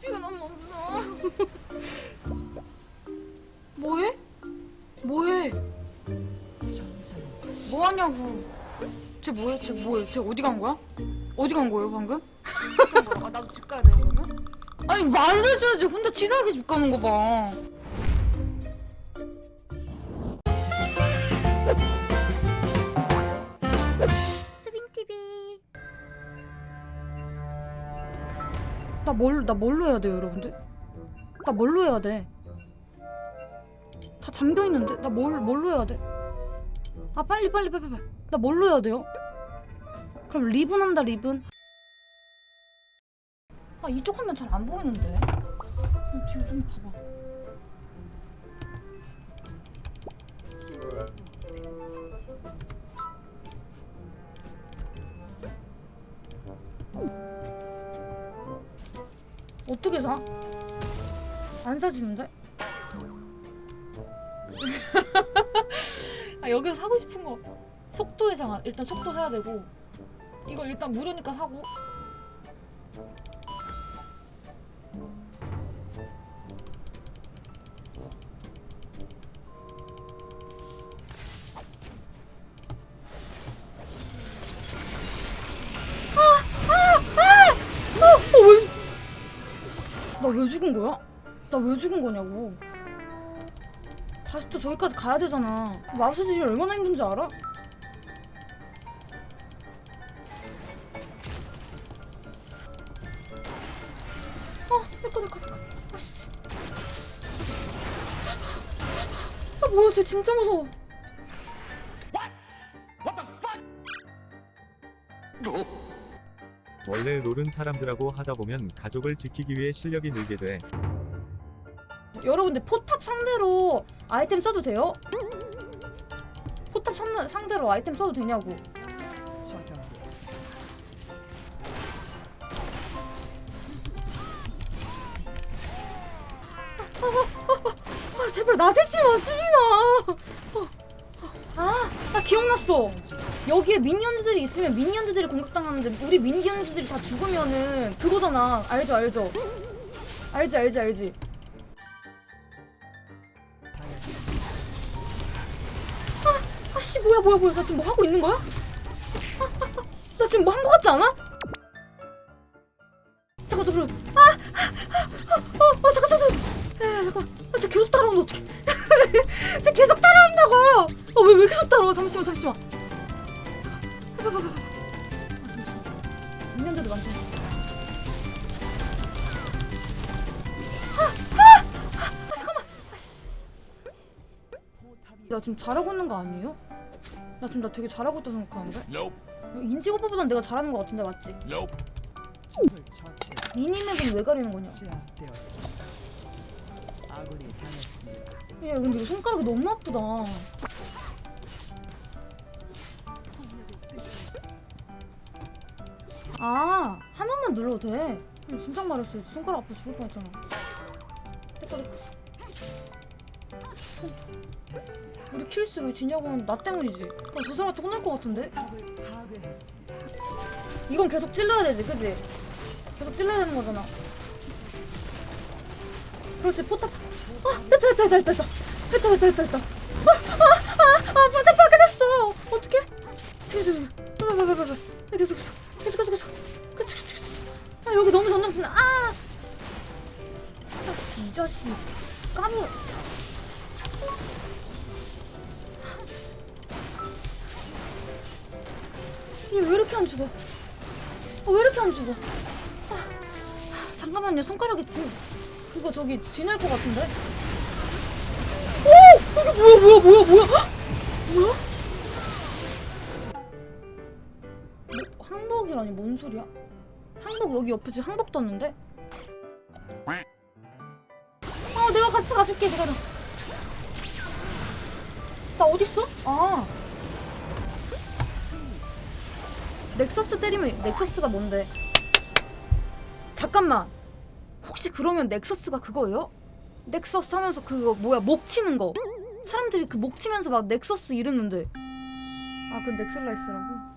피가 너무 없어. 뭐해? 뭐해? 뭐 하냐고. 쟤 뭐해? 쟤 뭐해? 쟤 어디 간 거야? 어디 간 거예요 방금? 아 나도 집 가야 돼요 그러면? 아니 말을 해줘야지 혼자 치사하게 집 가는 거 봐. 나 뭘, 나 뭘로 해야 돼요, 여러분들? 나 뭘로 해야 돼? 다 잠겨 있는데? 나 뭘, 뭘로 해야 돼? 아, 빨리, 빨리, 빨리, 빨리. 나 뭘로 해야 돼요? 그럼 리븐 한다, 리븐. 아, 이쪽 화면 잘 안 보이는데? 좀 뒤로 좀 가봐. 어떻게 사? 안 사지는데? 아 여기서 사고 싶은 거 속도의 장아 일단 속도 사야 되고 이거 일단 무료니까 사고 나 왜 죽은 거야? 나 왜 죽은 거냐고. 다시 또 저기까지 가야 되잖아. 마우스질이 얼마나 힘든지 알아? 아, 내꺼, 내꺼, 내꺼. 아씨. 아, 뭐야, 쟤 진짜 무서워. 원래 롤은 사람들하고 하다 보면 가족을 지키기 위해 실력이 늘게 돼. 여러분들 포탑 상대로 아이템 써도 돼요? 포탑 상, 상대로 아이템 써도 되냐고. 아 제발 나대지 마 수빈아 아, 나 기억났어 여기에 미니언즈들이 있으면 미니언즈들이 공격당하는데 우리 미니언즈들이 다 죽으면은 그거잖아. 알죠 알죠? 알지 알지 알지? 아, 아씨 뭐야 뭐야 뭐야. 나 지금 뭐 하고 있는 거야? 아, 아, 아, 나 지금 뭐 한 거 같지 않아? 잠깐 잠깐 아, 아, 아, 어, 어, 잠깐 잠깐 야, 잠깐. 아, 쟤 계속 따라오는데 어떡해. 쟤 계속 따라온다고. 어, 왜, 왜 계속 따라와? 잠시만 잠시만 인연들이 많잖아 나 지금 잘하고 있는 거 아니에요? 나 지금 나 되게 잘하고 있다 생각하는데? 인지 오빠보단 내가 잘하는 거 같은데 맞지? 미니맵은 왜 가리는 거냐? 야 근데 이거 손가락이 너무 아프다 아, 한 번만 눌러도 돼. 진작 말했어야지. 손가락 아파 죽을 뻔했잖아. 우리 킬스 왜 지냐고 하는 나 때문이지. 나저 사람한테 혼날 것 같은데? 이건 계속 찔러야 되지, 그지? 계속 찔러야 되는 거잖아. 그렇지, 포탑. 아, 됐다, 됐다, 됐다, 됐다. 됐다, 됐다, 됐다, 됐다. 아, 아, 아, 아, 포탑 파괴됐어. 어떡해? 지금, 지금, 빨리, 빨리, 빨리, 계속, 계속, 여기 너무 전염된다. 아! 아씨, 이 자식. 까불. 얘왜 이렇게 안 죽어? 아, 왜 이렇게 안 죽어? 아, 아, 잠깐만요, 손가락이 지 그거 저기 쥐날 것 같은데? 오! 이게 뭐야, 뭐야, 뭐야, 뭐야? 헉! 뭐야? 뭐, 항복이라니 뭔 소리야? 항복 여기 옆에 지금 항복 떴는데? 아, 내가 같이 가줄게, 기다려. 나 어딨어? 아. 넥서스 때리면 넥서스가 뭔데? 잠깐만. 혹시 그러면 넥서스가 그거예요? 넥서스 하면서 그거 뭐야 목 치는 거. 사람들이 그 목 치면서 막 넥서스 이러는데 아, 그 넥슬라이스라고?